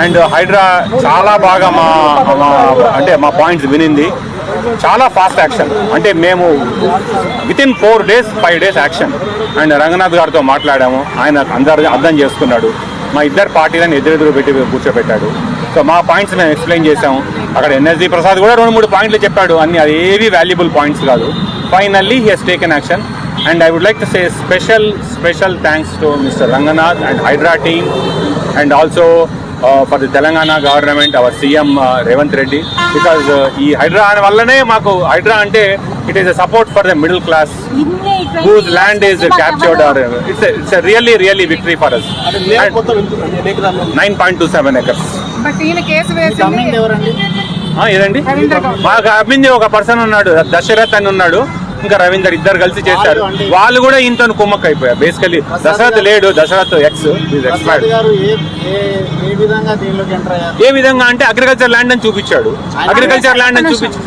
And Hydraa చాలా బాగా మా మా అంటే మా పాయింట్స్ వినింది. చాలా ఫాస్ట్ యాక్షన్. అంటే మేము with in four days five days action. And Ranganath గారితో మాట్లాడాము. ఆయన అందరు అర్థం చేసుకున్నాడు. మా ఇద్దరు పార్టీలను ఎదురెదురు పెట్టి కూర్చోబెట్టాడు. సో మా పాయింట్స్ మేము ఎక్స్ప్లెయిన్ చేసాము అక్కడ ఎన్ఎస్జి ప్రసాద్ కూడా రెండు మూడు పాయింట్లు చెప్పాడు. అన్ని అది ఏవి వాల్యుబుల్ పాయింట్స్ కాదు. Finally he has taken action and I would like to say special special thanks to mister Ranganath and Hydraa team and also for the Telangana government our CM Revanth Reddy because ఈ హైడ్రా అని వల్లనే మాకు హైడ్రా అంటే it is a support for the middle class whose land is captured or it's a, it's a really really victory for us. అంటే layout మొత్తం ఎంత- ఎన్ని ఎకరాలు? 9.27 acres. బట్ ఈయన కేసు మీకు వేసింది అమ్మింది ఎవరండి? ఆ, ఏదండి. మాకు అమ్మింది ఒక పర్సన్ ఉన్నాడు దశరథ్ అని ఉన్నాడు. ఇంకా రవీందర్ ఇద్దరు కలిసి చేశారు. వాళ్ళు కూడా ఈయనతో కుమ్మక్ అయిపోయారు బేసికలీ దశరథ్ లేడు దశరథ్ ఎక్స్ ఏ విధంగా దీనిలోకి ఎంటర్ అయ్యారు? ఏ విధంగా అంటే అగ్రికల్చర్ ల్యాండ్ అని చూపించాడు. అగ్రికల్చర్ ల్యాండ్ అని. చూపించాడు